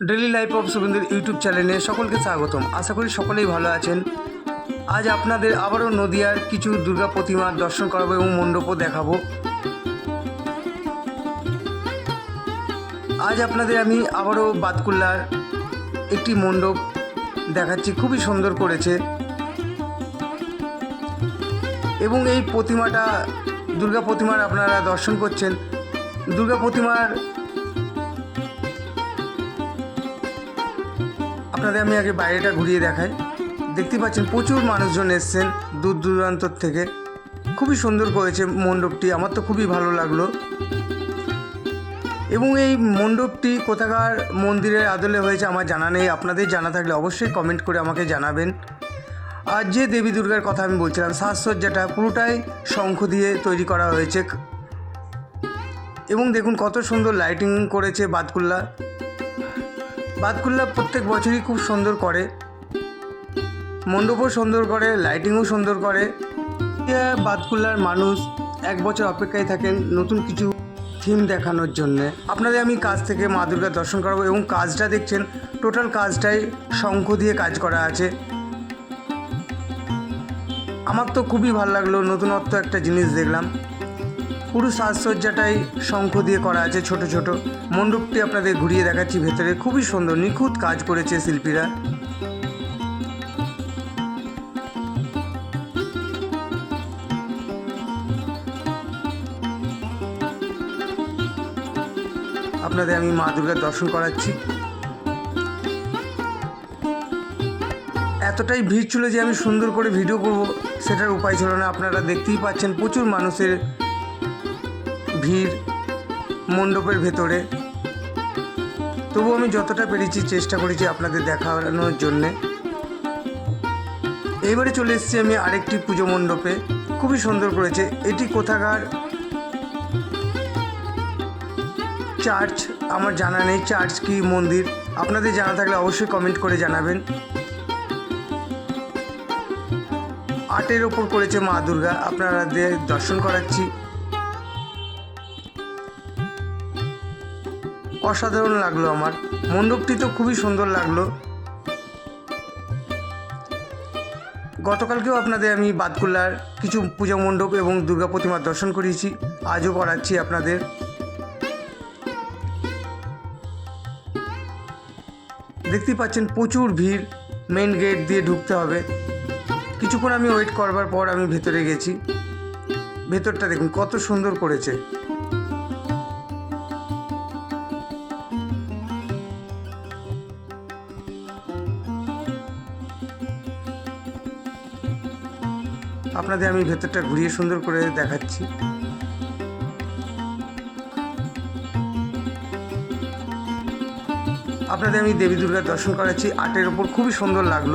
Daily life of শুভেন্দুর YouTube চ্যানেলে সকলকে স্বাগতম। আশা করি সকলেই ভালো আছেন। আজ আপনাদের আবারও নদিয়ার কিছু দুর্গা প্রতিমার দর্শন করাবো এবং মণ্ডপও দেখাবো। আজ আপনাদের আমি আবারও বাতকুল্লার একটি মণ্ডপ দেখাচ্ছি। খুবই সুন্দর করেছে। এবং এই প্রতিমাটা দুর্গা প্রতিমার আপনারা দর্শন করছেন। দুর্গা প্রতিমার আপনাদের আমি আগে বাইরেটা ঘুরিয়ে দেখাই। দেখতে পাচ্ছেন প্রচুর মানুষজন এসছেন দূর দূরান্তর থেকে। খুবই সুন্দর করেছে মণ্ডপটি, আমার তো খুবই ভালো লাগল। এবং এই মণ্ডপটি কোথাকার মন্দিরের আদলে হয়েছে আমার জানা নেই। আপনাদের জানা থাকলে অবশ্যই কমেন্ট করে আমাকে জানাবেন। আর যে দেবী দুর্গার কথা আমি বলছিলাম, সাজসজ্জাটা পুরোটাই শঙ্খ দিয়ে তৈরি করা হয়েছে। এবং দেখুন কত সুন্দর লাইটিং করেছে বাতকুল্লা। বাতকুল্লা প্রত্যেক বছরই খুব সুন্দর করে। মণ্ডপও সুন্দর করে লাইটিংও সুন্দর করে। বাতকুল্লার মানুষ এক বছর অপেক্ষায় থাকেন নতুন কিছু থিম দেখানোর জন্য। আপনাদের আমি কাজ থেকে মা দুর্গার দর্শন করাবো এবং কাজটা দেখছেন টোটাল কাজটাই শঙ্খ দিয়ে কাজ করা আছে। আমার তো খুবই ভালো লাগল, নতুনত্ব একটা জিনিস দেখলাম। পুরো সাজসজ্জাটাই শঙ্খ দিয়ে করা আছে ছোট ছোট। মণ্ডপটি আপনাদের ঘুরিয়ে দেখাচ্ছি ভেতরে। খুবই সুন্দর, নিখুঁত কাজ করেছে শিল্পীরা। আপনাদের আমি মা দুর্গার দর্শন করাচ্ছি। এতটাই ভিড় ছিল যে আমি সুন্দর করে ভিডিও করব, সেটার উপায় ছিল না। আপনারা দেখতেই পাচ্ছেন প্রচুর মানুষের ভিড় মণ্ডপের ভেতরে। তবু আমি যতটা পেরেছি চেষ্টা করেছি আপনাদের দেখানোর জন্যে। এইবারে চলে এসেছি আমি আরেকটি পুজো মণ্ডপে। খুবই সুন্দর করেছে। এটি কোথাকার? চার্চ। আমার জানা নেই চার্চ কি মন্দির। আপনাদের জানা থাকলে অবশ্যই কমেন্ট করে জানাবেন। আটের ওপর করেছে মা দুর্গা। আপনাদের দর্শন করাচ্ছি। অসাধারণ লাগল আমার। মণ্ডপটি তো খুবই সুন্দর লাগল। গতকালকেও আপনাদের আমি বাদকুল্লার কিছু পূজা মণ্ডপ এবং দুর্গা প্রতিমার দর্শন করিয়েছি। আজও করাচ্ছি আপনাদের। দেখতেই পাচ্ছেন প্রচুর ভিড় মেন গেট দিয়ে ঢুকতে হবে। কিছুক্ষণ আমি ওয়েট করবার পর আমি ভেতরে গেছি। ভেতরটা দেখুন, কত সুন্দর করেছে। আপনাদের আমি ভেতরটা ঘুরিয়ে সুন্দর করে দেখাচ্ছি। আপনাদের আমি দেবী দুর্গার দর্শন করাচ্ছি। আটের ওপর খুবই সুন্দর লাগল।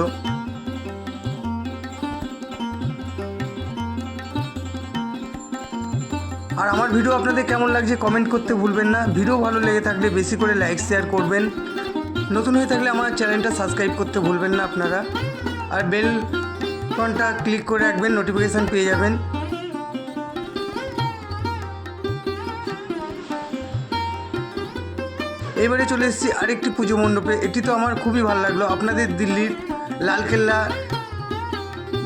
আর আমার ভিডিও আপনাদের কেমন লাগছে কমেন্ট করতে ভুলবেন না। ভিডিও ভালো লেগে থাকলে বেশি করে লাইক, শেয়ার করবেন। নতুন হয়ে থাকলে আমার চ্যানেলটা সাবস্ক্রাইব করতে ভুলবেন না আপনারা। আর বেল কনটা ক্লিক করে রাখবেন নোটিফিকেশান পেয়ে যাবেন। এবারে চলে এসেছি আরেকটি পুজো মণ্ডপে। এটি তো আমার খুবই ভালো লাগল। আপনাদের দিল্লির লালকেল্লা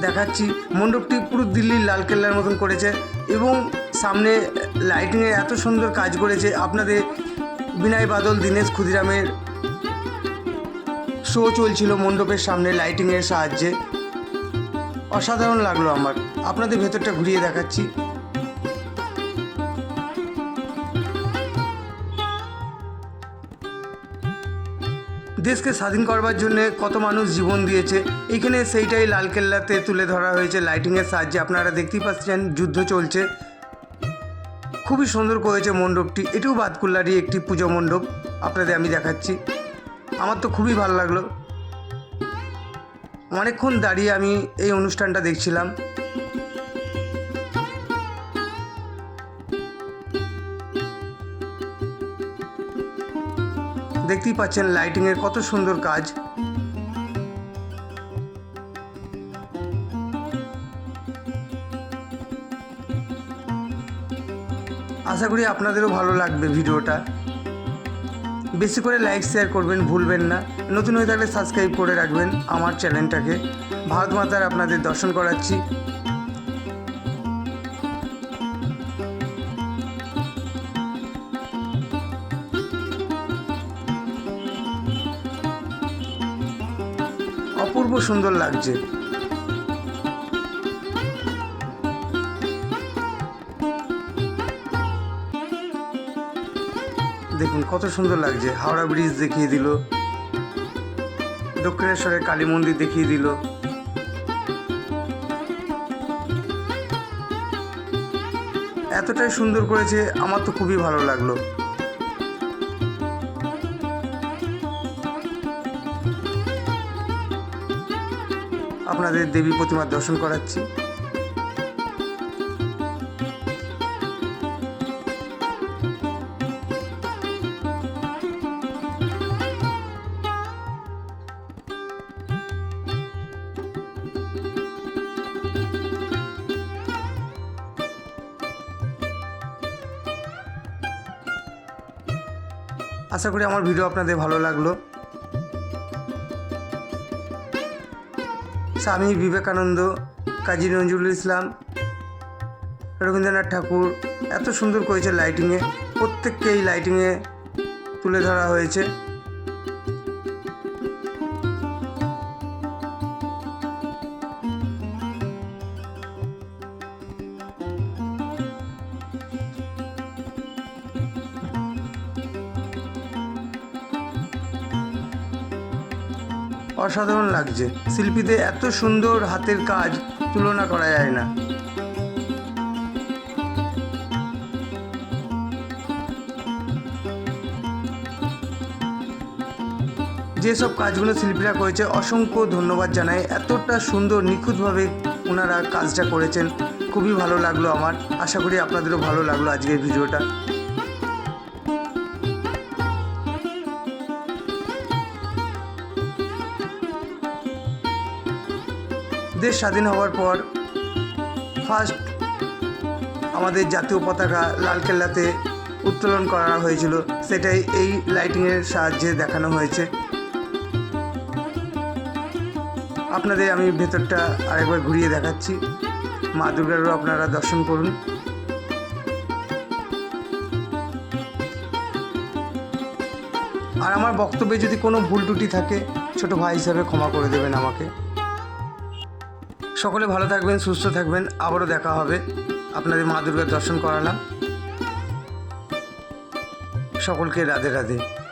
দেখাচ্ছি। মণ্ডপটি পুরো দিল্লির লালকেল্লার মতন করেছে এবং সামনে লাইটিংয়ে এত সুন্দর কাজ করেছে। আপনাদের বিনয় বাদল, দীনেশ ক্ষুদিরামের শো চলছিল মণ্ডপের সামনে লাইটিংয়ের সাহায্যে। অসাধারণ লাগল আমার। আপনাদের ভেতরটা ঘুরিয়ে দেখাচ্ছি। দেশকে স্বাধীন করবার জন্য কত মানুষ জীবন দিয়েছে। এখানে সেইটাই লালকেল্লাতে তুলে ধরা হয়েছে লাইটিংয়ের সাহায্যে। আপনারা দেখতেই পাচ্ছেন যুদ্ধ চলছে। খুবই সুন্দর করেছে মণ্ডপটি। এটিও বাদকুল্লারই একটি পুজো মণ্ডপ। আপনাদের আমি দেখাচ্ছি। আমার তো খুবই ভালো লাগল। অনেকক্ষণ দাঁড়িয়ে আমি এই অনুষ্ঠানটা দেখছিলাম। দেখতেই পাচ্ছেন লাইটিংয়ের কত সুন্দর কাজ। আশা করি আপনাদেরও ভালো লাগবে ভিডিওটা। বেশি করে লাইক শেয়ার করবেন, ভুলবেন না। নতুন হয়ে থাকলে সাবস্ক্রাইব করে রাখবেন আমার চ্যানেলটাকে ভারত মাতার আপনাদের দর্শন করাচ্ছি। অপূর্ব সুন্দর লাগছে। কত সুন্দর লাগছে। হাওড়া ব্রিজ দেখিয়ে দিল। দক্ষিণেশ্বরের কালী মন্দির দেখিয়ে দিল। এতটাই সুন্দর করেছে, আমার তো খুবই ভালো লাগল। আপনাদের দেবী প্রতিমার দর্শন করাচ্ছি। আশা করি আমার ভিডিও আপনাদের ভালো লাগল। স্বামী বিবেকানন্দ, কাজী নজরুল ইসলাম, রবীন্দ্রনাথ ঠাকুর, এত সুন্দর করেছে লাইটিংয়ে প্রত্যেককে এই লাইটিংয়ে তুলে ধরা হয়েছে। অসাধারণ লাগছে। শিল্পীদের এত সুন্দর হাতের কাজ তুলনা করা যায় না। যেসব কাজগুলো শিল্পীরা করেছে, অসংখ্য ধন্যবাদ জানাই। এতটা সুন্দর, নিখুঁতভাবে ওনারা কাজটা করেছেন। খুবই ভালো লাগল আমার। আশা করি আপনাদেরও ভালো লাগল আজকের ভিডিওটা। দেশ স্বাধীন হওয়ার পর ফার্স্ট আমাদের জাতীয় পতাকা লালকেল্লাতে উত্তোলন করা হয়েছিল। সেটাই এই লাইটিংয়ের সাহায্যে দেখানো হয়েছে। আপনাদের আমি ভেতরটা আরেকবার ঘুরিয়ে দেখাচ্ছি। মা দুর্গারও আপনারা দর্শন করুন। আর আমার বক্তব্যে যদি কোনো ভুল ত্রুটি থাকে, ছোট ভাই হিসাবে ক্ষমা করে দেবেন আমাকে। সকলে ভালো থাকবেন, সুস্থ থাকবেন। আবারও দেখা হবে। আপনাদের মা দুর্গার দর্শন করালাম। সকলকে রাধে রাধে।